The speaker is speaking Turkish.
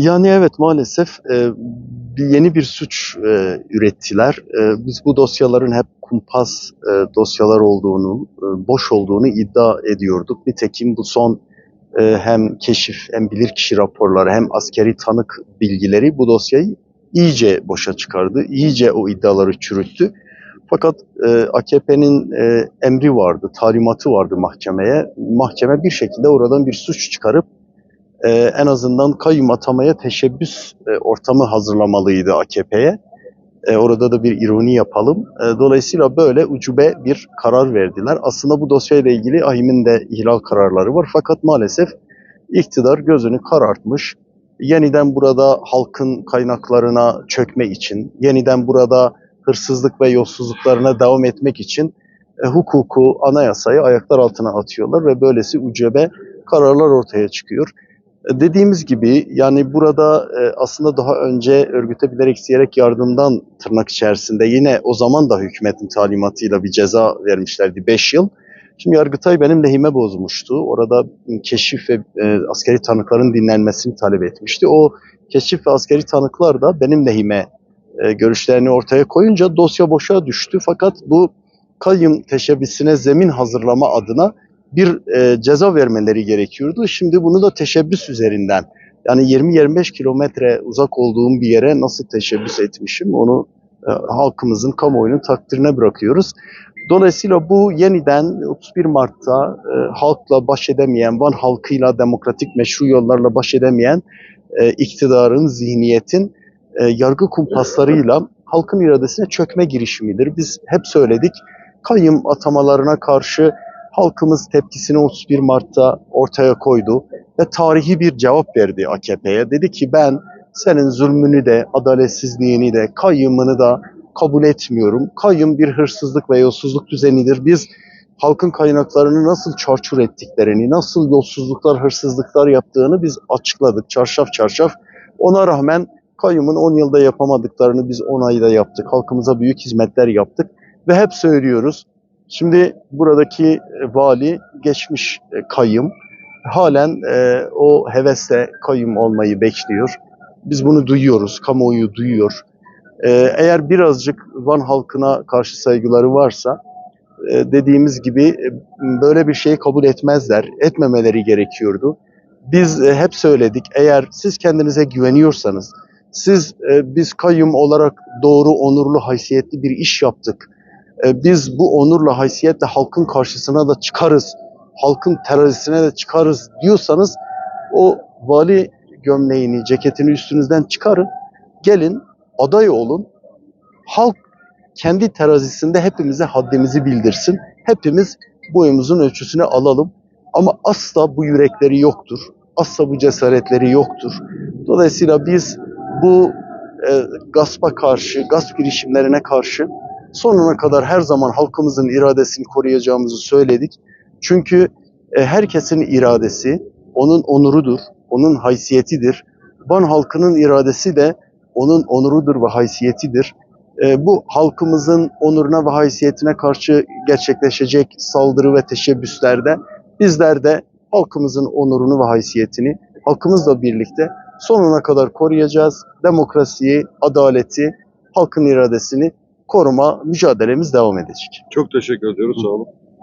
Yani evet maalesef e, yeni bir suç e, ürettiler. E, biz bu dosyaların hep kumpas e, dosyalar olduğunu, e, boş olduğunu iddia ediyorduk. Nitekim bu son e, hem keşif hem bilirkişi raporları hem askeri tanık bilgileri bu dosyayı iyice boşa çıkardı. İyice o iddiaları çürüttü. Fakat e, AKP'nin e, emri vardı, talimatı vardı mahkemeye. Mahkeme bir şekilde oradan bir suç çıkarıp e, en azından kayyum atamaya teşebbüs e, ortamı hazırlamalıydı AKP'ye. E, orada da bir ironi yapalım. E, dolayısıyla böyle ucube bir karar verdiler. Aslında bu dosyayla ilgili AHİM'in de ihlal kararları var. Fakat maalesef iktidar gözünü karartmış. Yeniden burada halkın kaynaklarına çökme için, yeniden burada hırsızlık ve yolsuzluklarına devam etmek için e, hukuku, anayasayı ayaklar altına atıyorlar ve böylesi ucube kararlar ortaya çıkıyor. E, Dediğimiz gibi yani burada e, aslında daha önce örgüte bilerek isteyerek yardımdan tırnak içerisinde yine o zaman da hükümetin talimatıyla bir ceza vermişlerdi 5 yıl. Şimdi Yargıtay benim lehime bozmuştu. Orada keşif ve e, askeri tanıkların dinlenmesini talep etmişti. O keşif ve askeri tanıklar da benim lehime görüşlerini ortaya koyunca dosya boşa düştü. Fakat bu kayyum teşebbüsüne zemin hazırlama adına bir e, ceza vermeleri gerekiyordu. Şimdi bunu da teşebbüs üzerinden yani 20-25 kilometre uzak olduğum bir yere nasıl teşebbüs etmişim onu e, halkımızın, kamuoyunun takdirine bırakıyoruz. Dolayısıyla bu yeniden 31 Mart'ta e, halkla baş edemeyen, Van halkıyla demokratik meşru yollarla baş edemeyen e, iktidarın, zihniyetin e, yargı kumpaslarıyla halkın iradesine çökme girişimidir. Biz hep söyledik, kayyum atamalarına karşı halkımız tepkisini 31 Mart'ta ortaya koydu ve tarihi bir cevap verdi AKP'ye. Dedi ki ben senin zulmünü de, adaletsizliğini de, kayyumunu da kabul etmiyorum. Kayyum bir hırsızlık ve yolsuzluk düzenidir. Biz halkın kaynaklarını nasıl çarçur ettiklerini, nasıl yolsuzluklar, hırsızlıklar yaptığını biz açıkladık çarşaf çarşaf. Ona rağmen kayyumun 10 yılda yapamadıklarını biz 10 ayda yaptık. Halkımıza büyük hizmetler yaptık ve hep söylüyoruz. Şimdi buradaki e, vali geçmiş e, kayyum. Halen e, o hevesle kayyum olmayı bekliyor. Biz bunu duyuyoruz, kamuoyu duyuyor. Eğer birazcık Van halkına karşı saygıları varsa dediğimiz gibi böyle bir şeyi kabul etmezler. Etmemeleri gerekiyordu. Biz hep söyledik eğer siz kendinize güveniyorsanız, siz biz kayyum olarak doğru, onurlu, haysiyetli bir iş yaptık. E, biz bu onurla, haysiyetle halkın karşısına da çıkarız, halkın terörisine de çıkarız diyorsanız o vali gömleğini, ceketini üstünüzden çıkarın, gelin aday olun. Halk kendi terazisinde hepimize haddimizi bildirsin. Hepimiz boyumuzun ölçüsüne alalım. Ama asla bu yürekleri yoktur. Asla bu cesaretleri yoktur. Dolayısıyla biz bu e, gaspa karşı, gasp girişimlerine karşı sonuna kadar her zaman halkımızın iradesini koruyacağımızı söyledik. Çünkü e, herkesin iradesi onun onurudur, onun haysiyetidir. Van halkının iradesi de onun onurudur ve haysiyetidir. E, bu halkımızın onuruna ve haysiyetine karşı gerçekleşecek saldırı ve teşebbüslerde bizler de halkımızın onurunu ve haysiyetini halkımızla birlikte sonuna kadar koruyacağız. Demokrasiyi, adaleti, halkın iradesini koruma mücadelemiz devam edecek. Çok teşekkür ediyoruz. Sağ olun.